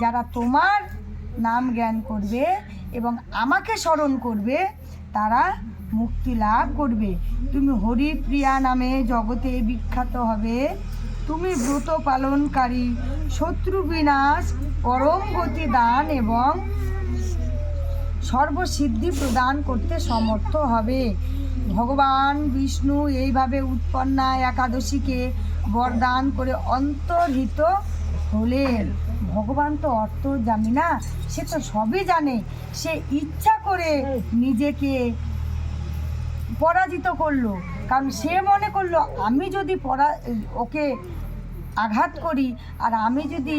যারা তোমার নাম জ্ঞান করবে এবং আমাকে স্মরণ করবে, তারা মুক্তি লাভ করবে। তুমি হরিপ্রিয়া নামে জগতে বিখ্যাত হবে। তুমি ব্রত পালনকারী, শত্রু বিনাশ, পরম গতি দান এবং সর্বসিদ্ধি প্রদান করতে সমর্থ হবে। ভগবান বিষ্ণু এইভাবে উৎপন্না একাদশীকে বরদান করে অন্তর্হিত হলেন। ভগবান তো অর্থ জানি না, সে তো সবই জানে। সে ইচ্ছা করে নিজেকে পরাজিত করল। কারণ সে মনে করল, আমি যদি পরা, ওকে আঘাত করি আর আমি যদি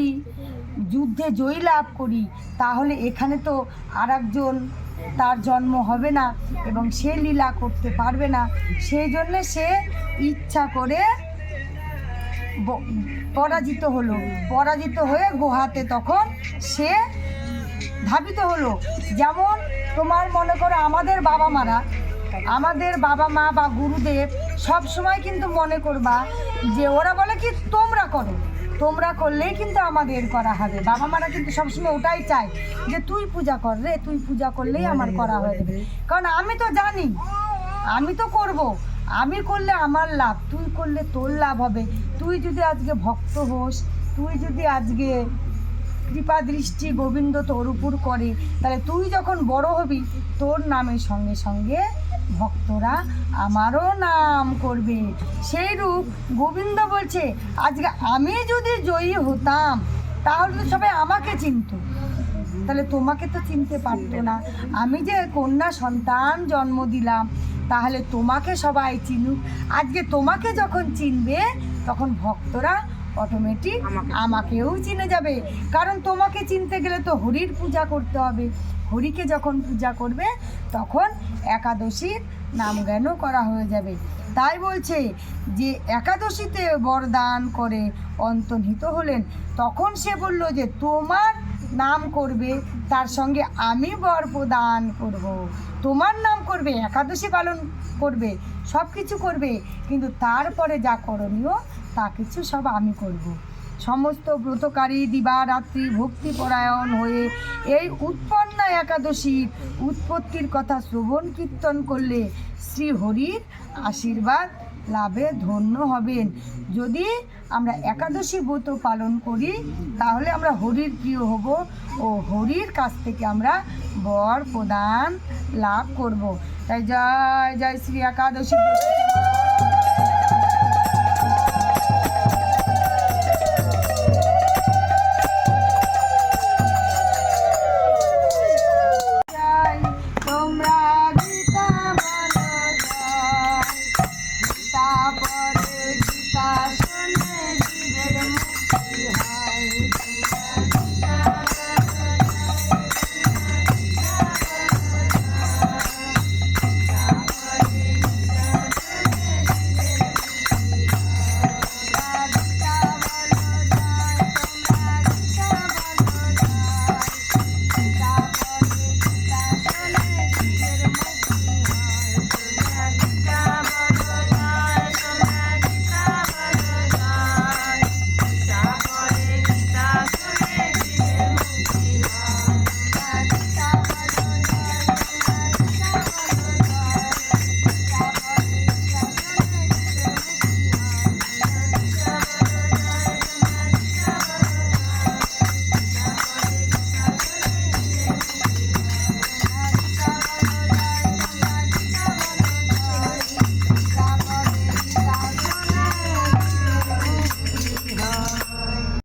যুদ্ধে জয়ী লাভ করি, তাহলে এখানে তো আর একজন তার জন্ম হবে না এবং সে লীলা করতে পারবে না। সেই জন্যে সে ইচ্ছা করে পরাজিত হলো। পরাজিত হয়ে গোহাতে তখন সে ধাবিত হলো। যেমন তোমার মনে করো আমাদের বাবা মারা, আমাদের বাবা মা বা গুরুদেব সব সময় কিন্তু মনে করবা যে ওরা বলে কি, তোমরা করো। তোমরা করলেই কিন্তু আমাদের করা হবে। বাবা মারা কিন্তু সবসময় ওটাই চায় যে, তুই পূজা কর রে, তুই পূজা করলেই আমার করা হয়ে যাবে। কারণ আমি তো জানি, আমি তো করব। আমি করলে আমার লাভ, তুই করলে তোর লাভ হবে। তুই যদি আজকে ভক্ত হোস, তুই যদি আজকে কৃপা দৃষ্টি গোবিন্দ তোর উপর করে, তাহলে তুই যখন বড় হবি, তোর নামের সঙ্গে সঙ্গে ভক্তরা আমারও নাম করবে। সেই রূপ গোবিন্দ বলছে, আজকে আমি যদি জয়ী হতাম, তাহলে তো সবাই আমাকে চিনত। তাহলে তোমাকে তো চিনতে পারতো না। আমি যে কন্যা সন্তান জন্ম দিলাম তাহলে তোমাকে সবাই চিনুক। আজকে তোমাকে যখন চিনবে তখন ভক্তরা অটোমেটিক আমাকেও চিনে যাবে। কারণ তোমাকে চিনতে গেলে তো হরির পূজা করতে হবে। হরিকে যখন পূজা করবে তখন একাদশীর নাম জ্ঞানও করা হয়ে যাবে। তাই বলছে যে একাদশীতে বরদান করে অন্তর্হিত হলেন। তখন সে বলল যে তোমার নাম করবে, তার সঙ্গে আমি বর প্রদান করব। তোমার নাম করবে, একাদশী পালন করবে সব কিছু করবে, কিন্তু তারপরে যা করণীয়, তা কিছু সব আমি করব। সমস্ত ব্রতকারী দিবারাত্রি ভক্তিপরায়ণ হয়ে এই উৎপন্না একাদশীর উৎপত্তির কথা শ্রবণ কীর্তন করলে শ্রী হরির আশীর্বাদ লাভে ধন্য হবেন। যদি আমরা একাদশী ব্রত পালন করি, তাহলে আমরা হরির প্রিয় হব ও হরির কাছ থেকে আমরা বর প্রদান লাভ করব। তাই জয় জয় শ্রী একাদশী